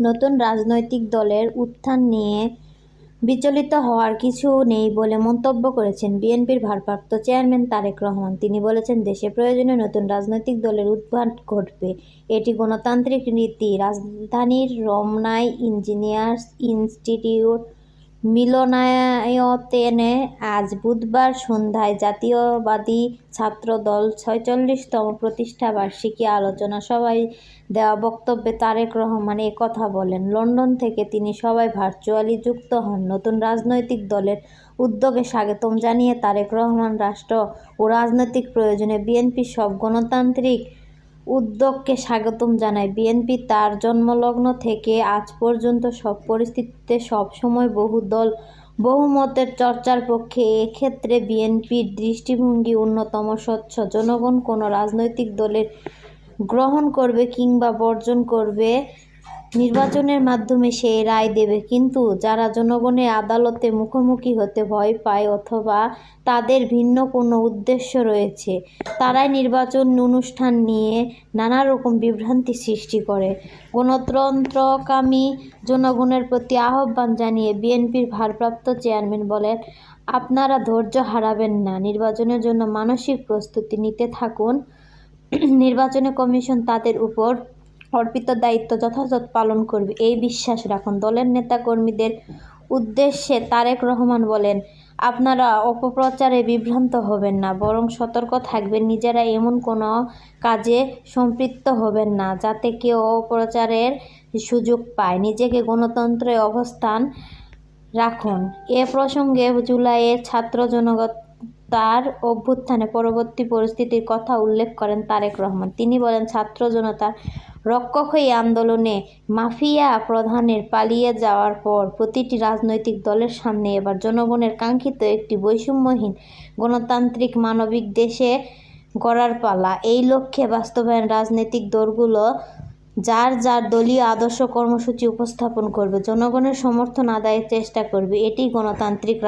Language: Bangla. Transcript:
নতুন রাজনৈতিক দলের উত্থান নিয়ে বিচলিত হওয়ার কিছু নেই বলে মন্তব্য করেছেন বিএনপির ভারপ্রাপ্ত চেয়ারম্যান তারেক রহমান। তিনি বলেছেন, দেশে প্রয়োজনে নতুন রাজনৈতিক দলের উদ্ভব ঘটবে। এটি গণতান্ত্রিক নীতি। রাজধানীর রমনায় ইঞ্জিনিয়ার্স ইনস্টিটিউট মিলনায়তনে আজ বুধবার সন্ধ্যায় জাতীয়বাদী ছাত্রদল ছয়চল্লিশতম প্রতিষ্ঠা বার্ষিকী আলোচনা সভায় দেওয়া বক্তব্যে তারেক রহমান কথা বলেন, লন্ডন থেকে তিনি সভায় ভার্চুয়ালি যুক্ত হন। নতুন রাজনৈতিক দলের উদ্যোগে স্বাগতম জানিয়ে তারেক রহমান রাষ্ট্র ও রাজনৈতিক প্রয়োজনে বিএনপির সব গণতান্ত্রিক উদ্যোগকে স্বাগতম জানায় বিএনপি। তার জন্মলগ্ন থেকে আজ পর্যন্ত সব পরিস্থিতিতে সবসময় বহু দল বহুমতের চর্চার পক্ষে এক্ষেত্রে বিএনপির দৃষ্টিভঙ্গি অন্যতম স্বচ্ছ। জনগণ কোনো রাজনৈতিক দলের গ্রহণ করবে কিংবা বর্জন করবে নির্বাচনের মাধ্যমে সেই রায় দেবে। কিন্তু যারা জনগণের আদালতে মুখোমুখি হতে ভয় পায় অথবা তাদের ভিন্ন কোনো উদ্দেশ্য রয়েছে, তারাই নির্বাচন অনুষ্ঠান নিয়ে নানা রকম বিভ্রান্তি সৃষ্টি করে। গণতন্ত্রকামী জনগণের প্রতি আহ্বান জানিয়ে বিএনপির ভারপ্রাপ্ত চেয়ারম্যান বলেন, আপনারা ধৈর্য হারাবেন না। নির্বাচনের জন্য মানসিক প্রস্তুতি নিতে থাকুন। নির্বাচনে কমিশন তাদের উপর অর্পিত দায়িত্ব যথাযথ পালন করবে। এই বিশ্বাস রাখুন। দলের নেতাকর্মীদের উদ্দেশ্যে তারেক রহমান বলেন, আপনারা অপপ্রচারে বিভ্রান্ত হবেন না, বরং সতর্ক থাকবেন। নিজেরা এমন কোনো কাজে সম্পৃক্ত হবেন না, যাতে কেউ অপপ্রচারের সুযোগ পায়। নিজেকে গণতন্ত্রে অবস্থান রাখুন। এ প্রসঙ্গে জুলাইয়ের ছাত্র জনতার অভ্যুত্থানে পরবর্তী পরিস্থিতির কথা উল্লেখ করেন তারেক রহমান। তিনি বলেন, ছাত্র জনতার রক্ষক হয়ে আন্দোলনে মাফিয়া প্রধানের পালিয়ে যাওয়ার পর প্রতিটি রাজনৈতিক দলের সামনে এবার জনগণের কাঙ্ক্ষিত একটি বৈষম্যহীন গণতান্ত্রিক মানবিক দেশে গড়ার পালা। এই লক্ষ্যে বাস্তবায়ন রাজনৈতিক দলগুলো যার যার দলীয় আদর্শ কর্মসূচি উপস্থাপন করবে, জনগণের সমর্থন আদায়ের চেষ্টা করবে, এটি গণতান্ত্রিক